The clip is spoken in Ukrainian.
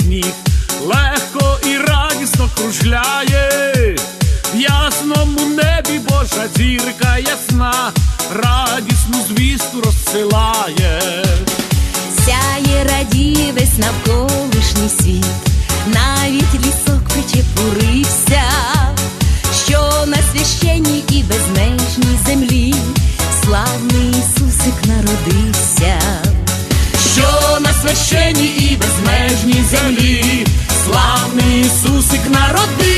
сніг, легко і радісно кружляє, в ясному небі Божа зірка ясна, радісну звістку розсилає. Сяє радіє весь навколишній світ, навіть лісок причепурився, що на священній і безмежній землі славний Ісусик народився, Священні і безмежні землі, славний Ісусик народив.